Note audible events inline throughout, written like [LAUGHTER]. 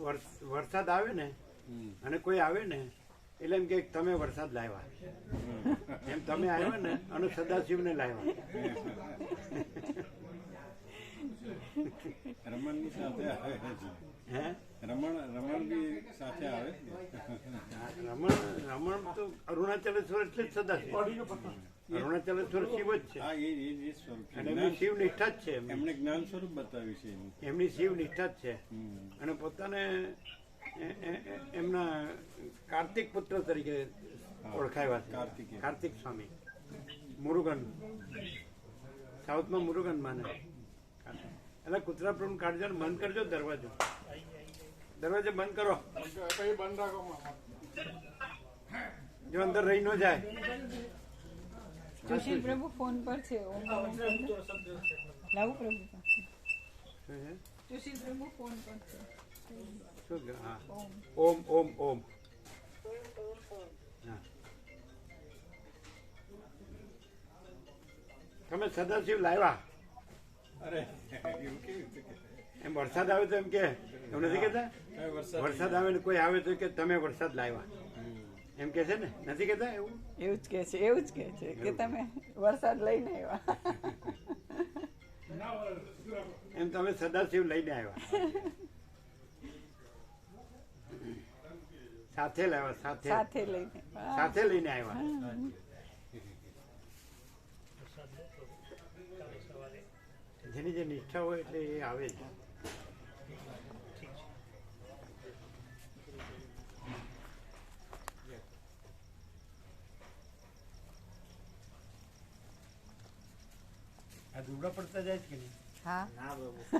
વરસ- વરસાદ આવે ને અને કોઈ આવે ને એટલે એમ કે તમે વરસાદ લાવ્યા. એમ તમે આવ્યા ને અને સદાશિવને લાવ્યા. રમણની સાથે આવે હે? રમણ રમણ બી સાથે આવે રમણ રમણ તો અરુણાચલેશ્વર એટલે જ સદાશિવ અરુણાચલેશ્વર શિવ જ છે. હા એ સ્વરૂપ છે. અને એમની શિવ નિષ્ઠા જ છે એમને. એમણે જ્ઞાન સ્વરૂપ બતાવ્યું છે એનું. એમની શિવ નિષ્ઠા જ છે. અને પોતાને એ- એ- એ- એમના કાર્તિક પુત્ર તરીકે ઓળખાયા છે. કાર્તિક. કાર્તિક સ્વામી. મુરુગન. સાઉથમાં મુરુગન માને. એટલે કૂતરા પ્રભુ કાઢજો ને બંધ કરજો દરવાજો. દરવાજો બંધ કરો. જો અંદર રહી ન જાય. જોશી પ્રભુ ફોન પર છે ઓમ ઓમ લાવું પ્રભુ? જોશી પ્રભુ ફોન પર છે. ઓમ. ઓમ ઓમ તમે સદાશિવ લાવ્યા? અરે એવું કેવી એમ વરસાદ આવે તો એમ કે? નથી કેતા વરસાદ વરસાદ આવે ને કોઈ આવે તો કે તમે વરસાદ લાવ્યા? એમ કે છે ને? નથી કેતા એવું? એવું જ કે છે એવું જ કે છે કે તમે વરસાદ લઈને આવ્યા. એમ તમે સદાશિવ લઈને આવ્યા. સાથે લાવ્યા સાથે. સાથે લઈને સાથે લઈને આવ્યા. જેની જે નિષ્ઠા હોય એટલે એ આવે જ. આ પડતા જાય છે કે નહીં? હા.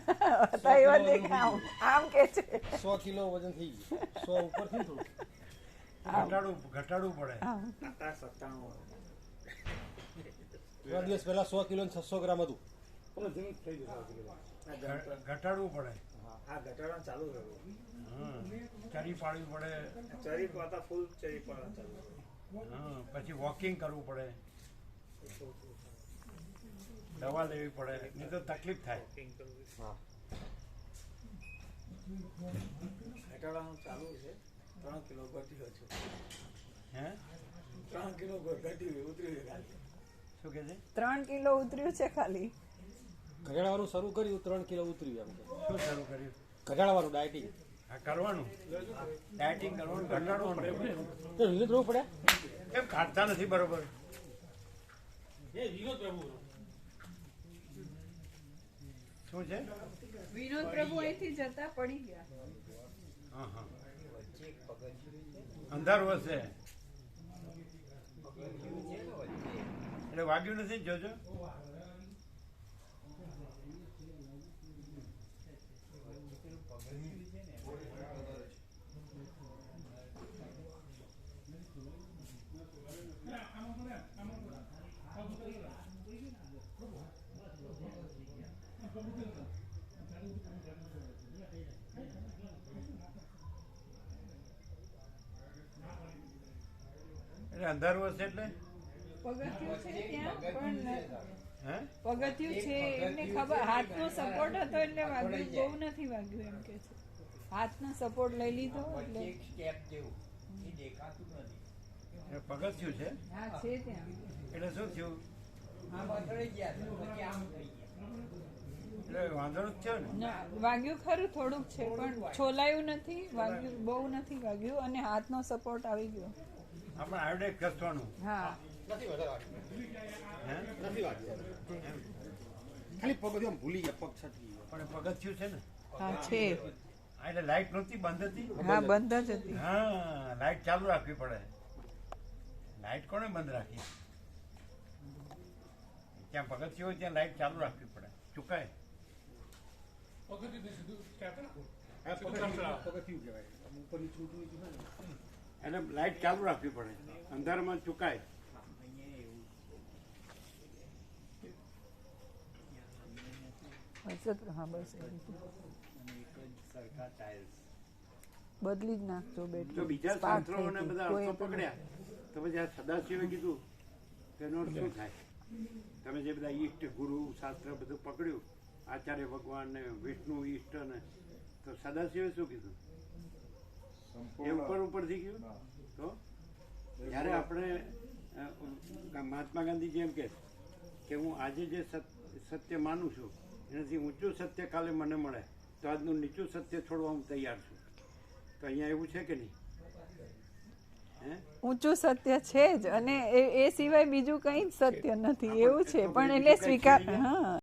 [LAUGHS] તો એવા દેખ આમ આમ કે છે. સો કિલો વજન થઈ ગયું. સો ઉપર થયું થોડું ઘટાડવું ઘટાડવું પડે. સત્તાણું થોડા દિવસ પહેલા સો કિલો ને છસો ગ્રામ હતું. ઘટાડવું પડે. હા ઘટાડવાનું ચાલુ રહ્યું. ચરી પાડવી પડે. ચરી પાતા ફૂલ ચરી પાતા ચાલુ. પછી વોકિંગ કરવું પડે. દવા લેવી પડે નહીં તો તકલીફ થાય. ઘટાડવાનું ચાલુ છે. ત્રણ કિલો ઘટ્યો છે. હે? ત્રણ કિલો ઘટ્યું ઉતર્યું ખાલી. શું કે છે? ત્રણ કિલો ઉતર્યું છે ખાલી. ઘટાડવાનું શરૂ કર્યું ત્રણ કિલો ઉતર્યું એમ શું શરૂ કર્યું? ઘટાડવાનું ડાયટિંગ. કરવાનું. ડાયટિંગ કરવાનું ઘટાડવાનું. તો રહેવું પડે. કેમ ખાતા નથી બરોબર? શું છે? વિનોદ પ્રભુ અહીંથી જતા પડી ગયા. હા હા અંધારું હશે. એટલે વાગ્યું નથી? જોજો. એટલે અંધારું હશે એટલે? પગથિયું છે ત્યાં પણ પગથિયું છે એમને ખબર હાથનો સપોર્ટ હતો એટલે વાગ્યું બહુ નથી વાગ્યું એમ કે છે. હાથનો સપોર્ટ લઈ લીધો એટલે એ પગથિયું છે? હા છે ત્યાં. એટલે શું થયું? વાગ્યું ખરું થોડુંક છે પણ છોલાયું નથી વાગ્યું બહુ નથી વાગ્યું અને હાથનો સપોર્ટ આવી ગયો. આપણે આવડે ઘસવાનું હા. હે? નથી વાગ્યું. ખાલી પગથિયું ભૂલી ગયા પગ છટકી પણ પગથિયું છે ને? હા છે. એટલે લાઈટ નહોતી બંધ હતી? હા બંધ જ હતી. હા લાઈટ ચાલુ રાખવી પડે. લાઈટ કોને બંધ રાખી? ત્યાં પગથિયું હોય ત્યાં લાઈટ ચાલુ રાખવી પડે. ચુકાય આ પગથિયું પગથિયું કહેવાય આમ ઉપરની છૂટું હોય ને. એટલે લાઈટ ચાલુ રાખવી પડે. અંધારામાં ચુકાય. બદલી જ નાખજો બેટરી બીજા શાસ્ત્રોને બધા અર્થો પકડ્યા. તો પછી આ સદાશિવે કીધું તેનો અર્થ શું થાય? તમે જે બધા ઈષ્ટ ગુરુ શાસ્ત્ર બધું પકડ્યું આચાર્ય ભગવાન ને વિષ્ણુ ઈષ્ટ ને તો સદાશિવે શું કીધું? એ ઉપર ઉપરથી ગયું તો જ્યારે આપણે મહાત્મા ગાંધી જેમ કે કે હું આજે જે સત્ય માનું છું એનાથી ઊંચું સત્ય કાલે મને મળે તો આજનું નીચું સત્ય છોડવા હું તૈયાર છું. તો અહીંયા એવું છે કે નહીં? હે? ઊંચું સત્ય છે જ અને એ એ સિવાય બીજું કંઈ જ સત્ય નથી એવું છે પણ એટલે સ્વીકાર હા.